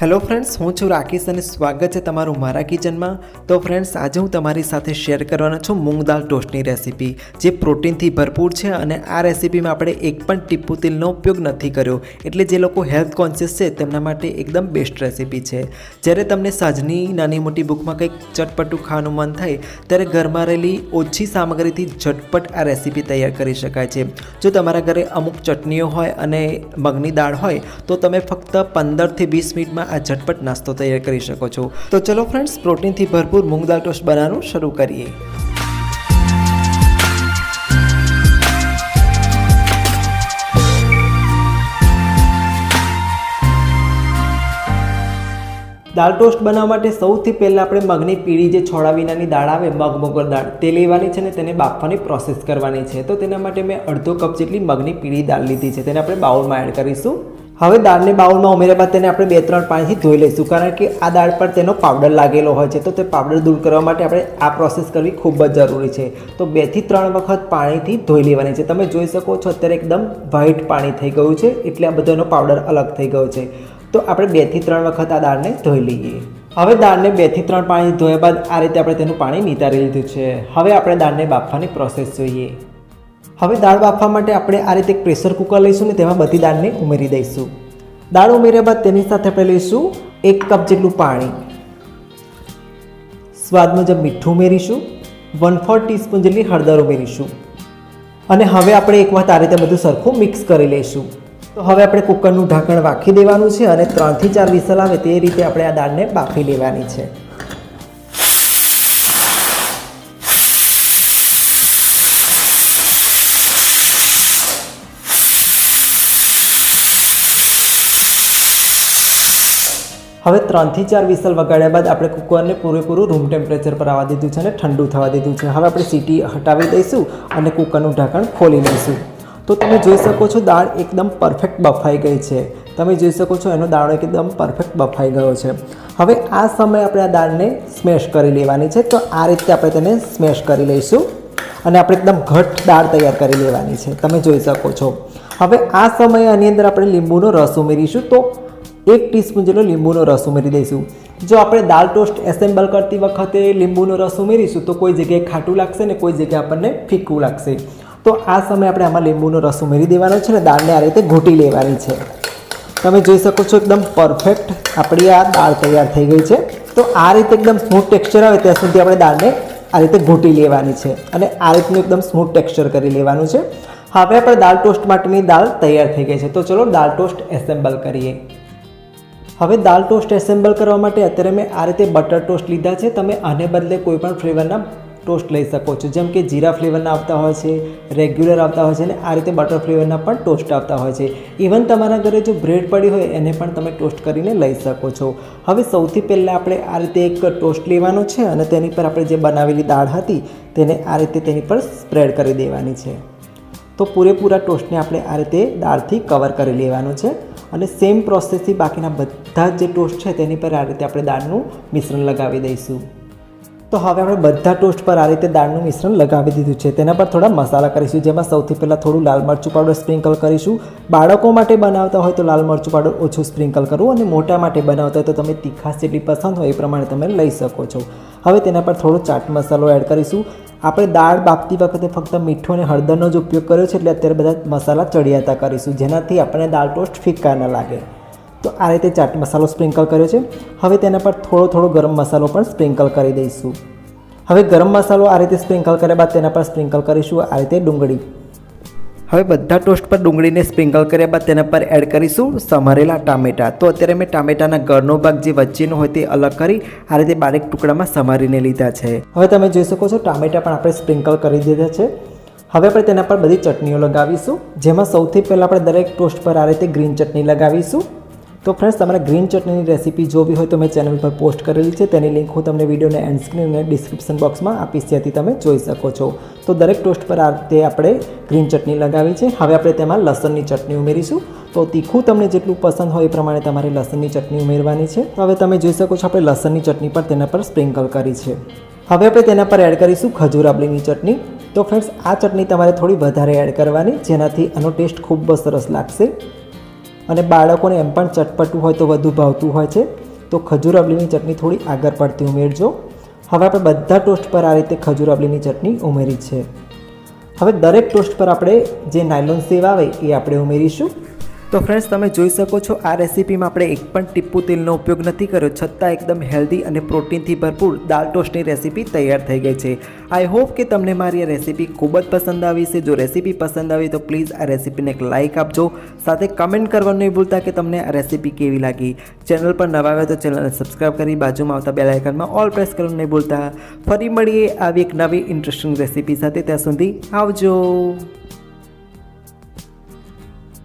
Hello friends હું છું રાકેશ અને સ્વાગત છે તમારું મારા કિચનમાં. તો ફ્રેન્ડ્સ આજે હું તમારી સાથે શેર કરવાનો છું મૂંગ દાળ ટોસ્ટની રેસીપી જે પ્રોટીનથી ભરપૂર છે અને આ રેસીપીમાં આપણે એક પણ ટીપુ તેલનો ઉપયોગ નથી કર્યો. એટલે જે લોકો હેલ્થ કોન્શિયસ છે, તેમના માટે એકદમ બેસ્ટ રેસીપી છે. જ્યારે તમને સાંજની નાની મોટી બુકમાં કંઈક ચટપટું ખાવાનું મન થાય, ત્યારે ઘરમાં રહેલી ઓછી સામગ્રીથી ઝટપટ આ રેસીપી તૈયાર કરી શકાય છે. જો તમારા ઘરે અમુક ચટણીઓ હોય અને મગની દાળ હોય, તો તમે ફક્ત પંદરથી વીસ મિનિટમાં આ ઝટપટ નાસ્તો તૈયાર કરી શકો છો. તો ચલો ફ્રેન્ડ્સ પ્રોટીનથી ભરપૂર મૂંગ દાળ ટોસ્ટ બનાવવાનું શરૂ કરીએ. દાળ ટોસ્ટ બનાવવા માટે સૌથી પહેલાં આપણે મગની પીળી જે છોડા વિનાની દાળ આવે, મગ મોગર દાળ, તે લેવાની છે ને તેને બાફવાની પ્રોસેસ કરવાની છે. તો તેના માટે મેં અડધો કપ જેટલી મગની પીળી દાળ લીધી છે. તેને આપણે બાઉલમાં એડ કરીશું. હવે દાળને બાઉલમાં ઉમેર્યા બાદ તેને આપણે બે ત્રણ પાણીથી ધોઈ લઈશું. કારણ કે આ દાળ પર તેનો પાવડર લાગેલો હોય છે, તો તે પાવડર દૂર કરવા માટે આપણે આ પ્રોસેસ કરવી ખૂબ જ જરૂરી છે. તો બેથી ત્રણ વખત પાણીથી ધોઈ લેવાની છે. તમે જોઈ શકો છો, અત્યારે એકદમ વ્હાઈટ પાણી થઈ ગયું છે, એટલે આ બધાનો પાવડર અલગ થઈ ગયો છે. તો આપણે બેથી ત્રણ વખત આ દાળને ધોઈ લઈએ. હવે દાળને બેથી ત્રણ પાણી ધોયા બાદ આ રીતે આપણે તેનું પાણી નિતારી લીધું છે. હવે આપણે દાળને બાફવાની પ્રોસેસ જોઈએ. હવે દાળ બાફવા માટે આપણે આ રીતે એક પ્રેશર કુકર લઈશું ને તેમાં બધી દાળને ઉમેરી દઈશું. દાળ ઉમેર્યા બાદ તેની સાથે આપણે લઈશું એક કપ જેટલું પાણી. સ્વાદ મુજબ મીઠું ઉમેરીશું વન ફોર ટીસ્પૂન જેટલી હળદર ઉમેરીશું. અને હવે આપણે એક વખત આ રીતે બધું સરખું મિક્સ કરી લઈશું. તો હવે આપણે કુકરનું ઢાંકણ વાખી દેવાનું છે અને ત્રણથી ચાર વિસલ આવે તે રીતે આપણે આ દાળને બાફી લેવાની છે. હવે ત્રણથી ચાર વિસલ વગાડ્યા બાદ આપણે કુકરને પૂરેપૂરું રૂમ ટેમ્પરેચર પર આવવા દીધું છે અને ઠંડુ થવા દીધું છે. હવે આપણે સીટી હટાવી દઈશું અને કુકરનું ઢાંકણ ખોલી લઈશું. તો તમે જોઈ શકો છો દાળ એકદમ પરફેક્ટ બફાઈ ગઈ છે. તમે જોઈ શકો છો એનો દાણો એકદમ પરફેક્ટ બફાઈ ગયો છે. હવે આ સમયે આપણે આ દાળને સ્મેશ કરી લેવાની છે. તો આ રીતે આપણે તેને સ્મેશ કરી લઈશું અને આપણે એકદમ ઘટ દાળ તૈયાર કરી લેવાની છે. તમે જોઈ શકો છો. હવે આ સમયે આની અંદર આપણે લીંબુનો રસ ઉમેરીશું. તો એક ટીસ્પૂન જેટલો લીંબુનો રસ ઉમેરી દઈશું. જો આપણે દાળ ટોસ્ટ એસેમ્બલ કરતી વખતે લીંબુનો રસ ઉમેરીશું, તો કોઈ જગ્યાએ ખાટું લાગશે ને કોઈ જગ્યાએ આપણને ફીકું લાગશે. તો આ સમયે આપણે આમાં લીંબુનો રસ ઉમેરી દેવાનો છે ને દાળને આ રીતે ઘૂંટી લેવાની છે. તમે જોઈ શકો છો એકદમ પરફેક્ટ આપણી આ દાળ તૈયાર થઈ ગઈ છે. તો આ રીતે એકદમ સ્મૂથ ટેક્સચર આવે ત્યાં સુધી આપણે દાળને આ રીતે ઘૂંટી લેવાની છે અને આ રીતનું એકદમ સ્મૂથ ટેક્સચર કરી લેવાનું છે. હવે આપણે દાળ ટોસ્ટ માટેની દાળ તૈયાર થઈ ગઈ છે. તો ચલો દાળ ટોસ્ટ એસેમ્બલ કરીએ. હવે દાલ ટોસ્ટ એસેમ્બલ કરવા માટે અત્યારે મેં આ રીતે બટર ટોસ્ટ લીધા છે. તમે આને બદલે કોઈપણ ફ્લેવરના ટોસ્ટ લઈ શકો છો. જેમ કે જીરા ફ્લેવરના આવતા હોય છે, રેગ્યુલર આવતા હોય છે અને આ રીતે બટર ફ્લેવરના પણ ટોસ્ટ આવતા હોય છે. ઇવન તમારા ઘરે જો બ્રેડ પડી હોય એને પણ તમે ટોસ્ટ કરીને લઈ શકો છો. હવે સૌથી પહેલાં આપણે આ રીતે એક ટોસ્ટ લેવાનો છે અને તેની પર આપણે જે બનાવેલી દાળ હતી તેને આ રીતે તેની પર સ્પ્રેડ કરી દેવાની છે. તો પૂરેપૂરા ટોસ્ટને આપણે આ રીતે દાળથી કવર કરી લેવાનું છે. અને સેમ પ્રોસેસથી બાકીના બધા જે ટોસ્ટ છે તેની પર આ રીતે આપણે દાળનું મિશ્રણ લગાવી દઈશું. તો હવે આપણે બધા ટોસ્ટ પર આ રીતે દાળનું મિશ્રણ લગાવી દીધું છે. તેના પર થોડા મસાલા કરીશું, જેમાં સૌથી પહેલાં થોડું લાલ મરચું પાવડર સ્પ્રિંકલ કરીશું. બાળકો માટે બનાવતા હોય તો લાલ મરચું પાવડર ઓછું સ્પ્રિંકલ કરવું અને મોટા માટે બનાવતા હોય તો તમે તીખાશ જેટલી પસંદ હોય એ પ્રમાણે તમે લઈ શકો છો. હવે તેના પર થોડો ચાટ મસાલો એડ કરીશું. આપણે દાળ બાફતી વખતે ફક્ત મીઠું અને હળદરનો જ ઉપયોગ કર્યો છે એટલે અત્યારે બધા મસાલા ચડિયાતા કરીશું. જેનાથી આપણને દાળ ટોસ્ટ ફિક્કા ન લાગે. તો આ રીતે ચાટ મસાલો સ્પ્રિંકલ કર્યો છે. હવે તેના પર થોડો થોડો ગરમ મસાલો પણ સ્પ્રિંકલ કરી દઈશું. હવે ગરમ મસાલો આ રીતે સ્પ્રિંકલ કર્યા બાદ તેના પર સ્પ્રિંકલ કરીશું. આ રીતે ડુંગળી. હવે બધા ટોસ્ટ પર ડુંગળીને સ્પ્રિંકલ કર્યા બાદ તેના પર એડ કરીશું સમારેલા ટામેટાં. તો અત્યારે મેં ટામેટાના ઘરનો ભાગ જે વચ્ચેનો હોય તે અલગ કરી આ રીતે બારીક ટુકડામાં સમારીને લીધા છે. હવે તમે જોઈ શકો છો ટામેટાં પણ આપણે સ્પ્રિંકલ કરી દીધા છે. હવે આપણે તેના પર બધી ચટણીઓ લગાવીશું. જેમાં સૌથી પહેલાં આપણે દરેક ટોસ્ટ પર આ રીતે ગ્રીન ચટણી લગાવીશું. તો ફ્રેન્ડ્સ તમારે ગ્રીન ચટણીની રેસીપી જોવી હોય તો મેં ચેનલ પર પોસ્ટ કરેલી છે. તેની લિંક હું તમને વિડીયોને એન્ડ સ્ક્રીન અને ડિસ્ક્રિપ્શન બોક્સમાં આપીશ ત્યાંથી તમે જોઈ શકો છો. તો દરેક ટોસ્ટ પર આ રીતે આપણે ગ્રીન ચટણી લગાવી છે. હવે આપણે તેમાં લસણની ચટણી ઉમેરીશું. તો તીખું તમને જેટલું પસંદ હોય એ પ્રમાણે તમારે લસણની ચટણી ઉમેરવાની છે. તો હવે તમે જોઈ શકો છો, આપણે લસણની ચટણી પર તેના પર સ્પ્રિંકલ કરી છે. હવે આપણે તેના પર એડ કરીશું ખજૂર આબલીની ચટણી. તો ફ્રેન્ડ્સ આ ચટણી તમારે થોડી વધારે એડ કરવાની, જેનાથી આનો ટેસ્ટ ખૂબ જ સરસ લાગશે. અને બાળકોને એમ પણ ચટપટું હોય તો વધુ ભાવતું હોય છે. તો ખજૂર અબલીની ચટણી થોડી આગળ પડતી ઉમેરજો. હવે આપણે બધા ટોસ્ટ પર આ રીતે ખજૂર અબલીની ચટણી ઉમેરી છે. હવે દરેક ટોસ્ટ પર આપણે જે નાયલોન સેવ આવે એ આપણે ઉમેરીશું. તો ફ્રેન્ડ્સ તમે જોઈ શકો છો, આ રેસીપીમાં આપણે એક પણ ટીપ્પુ તેલનો ઉપયોગ નથી કર્યો. છતાં એકદમ હેલ્ધી અને પ્રોટીનથી ભરપૂર દાલ ટોસ્ટની રેસીપી તૈયાર થઈ ગઈ છે. આઈ હોપ કે તમને મારી આ રેસીપી ખૂબ જ પસંદ આવી છે. જો રેસીપી પસંદ આવી તો પ્લીઝ આ રેસીપીને એક લાઇક આપજો. સાથે કમેન્ટ કરવાનું નહીં ભૂલતા કે તમને આ રેસીપી કેવી લાગી. ચેનલ પર નવા આવ્યા તો ચેનલને સબસ્ક્રાઈબ કરી, બાજુમાં આવતા બેલ આઇકનમાં ઓલ પ્રેસ કરવાનું નહીં ભૂલતા. ફરી મળીએ આવી એક નવી ઇન્ટરેસ્ટિંગ રેસીપી સાથે. ત્યાં સુધી આવજો.